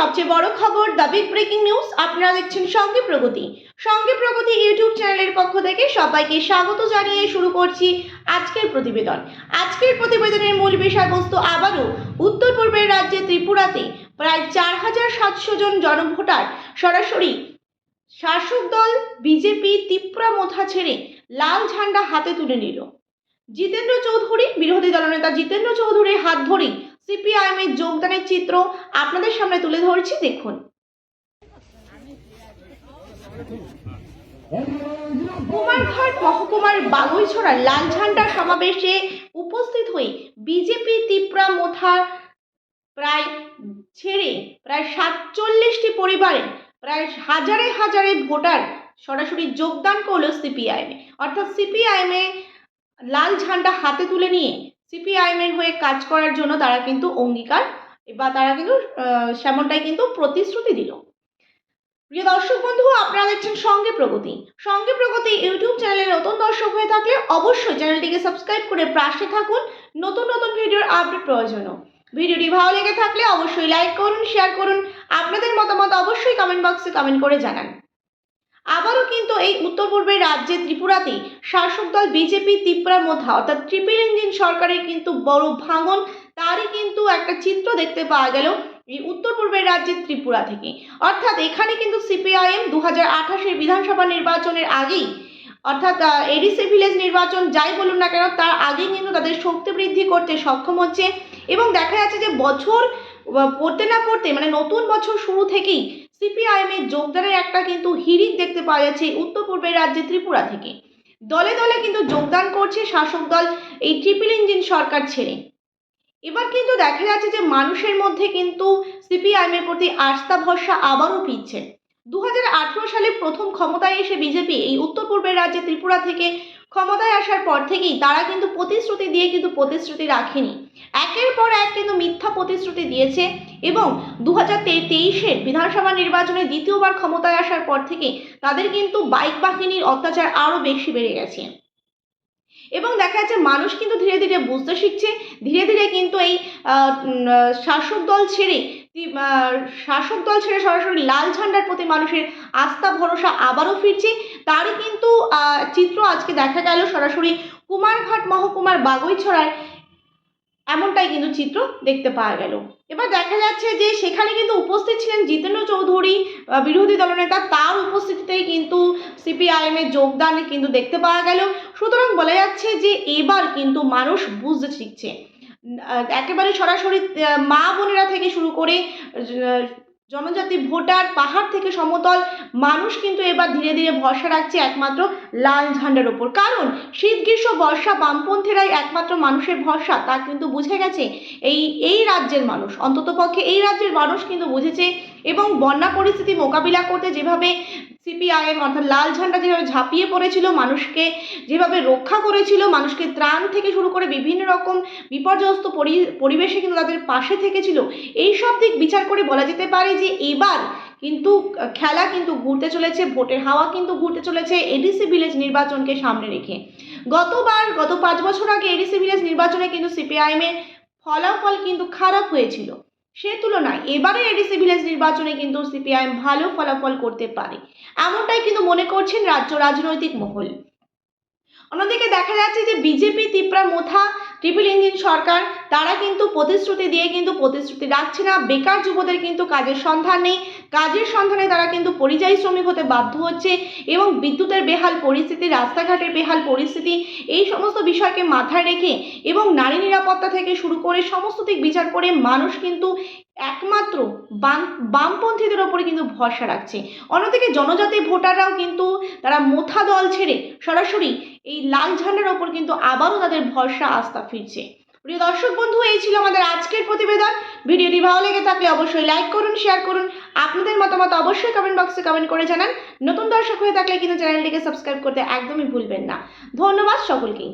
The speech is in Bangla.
সবচেয়ে বড় খবর, দ্য বিগ ব্রেকিং নিউজ, আপনারা দেখছেন সঙ্গে প্রগতি। সঙ্গে প্রগতি ইউটিউব চ্যানেলের পক্ষ থেকে সবাইকে স্বাগত জানিয়ে শুরু করছি আজকের প্রতিবেদন। আজকের প্রতিবেদনের মূল বিষয়বস্তু আবারও উত্তর পূর্বের রাজ্যে ত্রিপুরাতে প্রায় চার হাজার সাতশো জন জনভোটার সরাসরি শাসক দল, বিজেপি, ত্রিপুরা মোথা ছেড়ে লাল ঝান্ডা হাতে তুলে নিল। জিতেন্দ্র চৌধুরী, বিরোধী দলনেতা জিতেন্দ্র চৌধুরীর হাত ধরেই সিপিআইএম এর যোগদানের চিত্র আপনাদের সামনে তুলে ধরছি, দেখুন। কুমারঘাট মহকুমার বাগুইছড়ার লাল ঝান্ডা সমাবেশে উপস্থিত হয়ে বিজেপি ত্রিপুরা মোথার প্রায় ছেড়ে প্রায় সাতচল্লিশটি পরিবারে প্রায় হাজারে হাজারে ভোটার সরাসরি যোগদান করল সিপিআইএমে। অর্থাৎ সিপিআইএমে লাল ঝান্ডা হাতে তুলে নিয়ে সিপিআইএম এর হয়ে কাজ করার জন্য তারা কিন্তু অঙ্গীকার বা তারা কিন্তু সেমনটাই কিন্তু প্রতিশ্রুতি দিল। প্রিয় দর্শক বন্ধু, আপনারা দেখছেন সঙ্গে প্রগতি। সঙ্গে প্রগতি ইউটিউব চ্যানেলে নতুন দর্শক হয়ে থাকলে অবশ্যই চ্যানেলটিকে সাবস্ক্রাইব করে পাশে থাকুন। নতুন নতুন ভিডিওর আপডেট প্রয়োজনও ভিডিওটি ভালো লেগে থাকলে অবশ্যই লাইক করুন, শেয়ার করুন। আপনাদের মতামত অবশ্যই কমেন্ট বক্সে কমেন্ট করে জানান। আবারও কিন্তু এই উত্তর পূর্বের রাজ্যে ত্রিপুরাতে শাসক দল বিজেপি ত্রিপুরার মধ্যে, অর্থাৎ ট্রিপল ইঞ্জিন সরকারের কিন্তু বড় ভাঙন, তারই কিন্তু একটা চিত্র দেখতে পাওয়া গেল এই উত্তর পূর্বের রাজ্যের ত্রিপুরা থেকে। অর্থাৎ এখানে কিন্তু সিপিআইএম দু হাজার আঠাশের বিধানসভা নির্বাচনের আগেই, অর্থাৎ এডিসি ভিলেজ নির্বাচন যাই বলুন না কেন, তার আগেই কিন্তু তাদের শক্তি বৃদ্ধি করতে সক্ষম হচ্ছে। এবং দেখা যাচ্ছে যে বছর পড়তে না পড়তে মানে নতুন বছর শুরু থেকেই সিপিআইএম যোগদানের একটা কিন্তু হিড়িক দেখতে পাওয়া যাচ্ছে উত্তর পূর্বের রাজ্যে ত্রিপুরা থেকে। দলে দলে কিন্তু যোগদান করছে শাসক দল এই ট্রিপল ইঞ্জিন সরকার ছেড়ে। এবার কিন্তু দেখা যাচ্ছে যে মানুষের মধ্যে কিন্তু সিপিআইএম এর প্রতি আস্থা, ভরসা আবারও ফিরছে। দুহাজার আঠেরো সালে প্রথম ক্ষমতায় এসে বিজেপি এই উত্তর পূর্বের রাজ্যে ত্রিপুরা থেকে ক্ষমতায় আসার পর থেকেই তারা কিন্তু প্রতিশ্রুতি দিয়ে কিন্তু প্রতিশ্রুতি রাখেনি। একের পর এক কিন্তু মিথ্যা প্রতিশ্রুতি দিয়েছে এবং দু হাজার তেইশের বিধানসভা নির্বাচনে দ্বিতীয়বার ক্ষমতায় আসার পর থেকে তাদের কিন্তু বাইক বাহিনীর অত্যাচার আরও বেশি বেড়ে গেছে। এবং দেখা যাচ্ছে মানুষ কিন্তু ধীরে ধীরে বুঝতে শিখছে, ধীরে ধীরে কিন্তু এই শাসক দল ছেড়ে শাসক দল ছেড়ে সরাসরি লাল ঝান্ডার প্রতি মানুষের আস্থা, ভরসা আবারও ফিরছে। তারই কিন্তু চিত্র আজকে দেখা গেল সরাসরি কুমারঘাট মহকুমার বাগুইছড়ায়। এমনটাই কিন্তু চিত্র দেখতে পাওয়া গেল। এবার দেখা যাচ্ছে যে সেখানে কিন্তু উপস্থিত ছিলেন জিতেন্দ্র চৌধুরী বিরোধী দলনেতা তার উপস্থিতিতেই কিন্তু সিপিআইএম এর যোগদান কিন্তু দেখতে পাওয়া গেল। সুতরাং বলা যাচ্ছে যে এবার কিন্তু মানুষ বুঝতে শিখছে। একেবারে সরাসরি মা বোনেরা থেকে শুরু করে জনজাতি ভোটার, পাহাড় থেকে সমতল মানুষ কিন্তু এবার ধীরে ধীরে ভরসা রাখছে একমাত্র লাল ঝান্ডার ওপর। কারণ শীত, গ্রীষ্ম, বর্ষা, বামপন্থীরাই একমাত্র মানুষের ভরসা। তা কিন্তু বুঝে গেছে এই এই রাজ্যের মানুষ। অন্ততপক্ষে এই রাজ্যের মানুষ কিন্তু বুঝেছে এবং বন্যা পরিস্থিতি মোকাবিলা করতে যেভাবে সিপিআইএম অর্থাৎ লাল ঝান্ডা যেভাবে ঝাঁপিয়ে পড়েছিল মানুষকে, যেভাবে রক্ষা করেছিল মানুষকে, ত্রাণ থেকে শুরু করে বিভিন্ন রকম বিপর্যস্ত পরি- পরিবেশে কিন্তু তাদের পাশে থেকেছিল। এই সব দিক বিচার করে বলা যেতে পারে যে এবার কিন্তু খেলা কিন্তু ঘুরতে চলেছে, ভোটের হাওয়া কিন্তু ঘুরতে চলেছে এডিসি ভিলেজ নির্বাচনকে সামনে রেখে। গতবার, গত পাঁচ বছর আগে এডিসি ভিলেজ নির্বাচনে কিন্তু সিপিআইএম এর ফলাফল কিন্তু খারাপ হয়েছিল। সে তুলনায় এবারে এডিসি ভিলেজ নির্বাচনে কিন্তু সিপিআইএম ভালো ফলাফল করতে পারে। এমনটাই কিন্তু মনে করছেন রাজ্য রাজনৈতিক মহল। অন্যদিকে দেখা যাচ্ছে যে বিজেপি ত্রিপুরার মোথা, ট্রিপল ইঞ্জিন সরকার, তারা কিন্তু প্রতিশ্রুতি দিয়ে কিন্তু প্রতিশ্রুতি রাখছে না। বেকার যুবদের কিন্তু কাজের সন্ধান নেই। কাজের সন্ধানে তারা কিন্তু পরিযায়ী শ্রমিক হতে বাধ্য হচ্ছে এবং বিদ্যুতের বেহাল পরিস্থিতি, রাস্তাঘাটের বেহাল পরিস্থিতি, এই সমস্ত বিষয়কে মাথায় রেখে এবং নারী নিরাপত্তা থেকে শুরু করে সমস্ত দিক বিচার করে মানুষ কিন্তু একমাত্র বাম, বামপন্থীদের ওপরে কিন্তু ভরসা রাখছে। অন্যদিকে জনজাতি ভোটাররাও কিন্তু, তারা মোথা দল ছেড়ে সরাসরি এই লাল ঝান্ডার ওপর কিন্তু আবারও তাদের ভরসা, আস্থা ফিরছে। প্রিয় দর্শক বন্ধু, এই ছিল আমাদের আজকের প্রতিবেদন। ভিডিওটি ভালো লেগে থাকলে অবশ্যই লাইক করুন, শেয়ার করুন। আপনাদের মতামত অবশ্যই কমেন্ট বক্সে কমেন্ট করে জানান। নতুন দর্শক হয়ে থাকলে কিন্তু চ্যানেলটিকে সাবস্ক্রাইব করতে একদমই ভুলবেন না। ধন্যবাদ সকলকেই।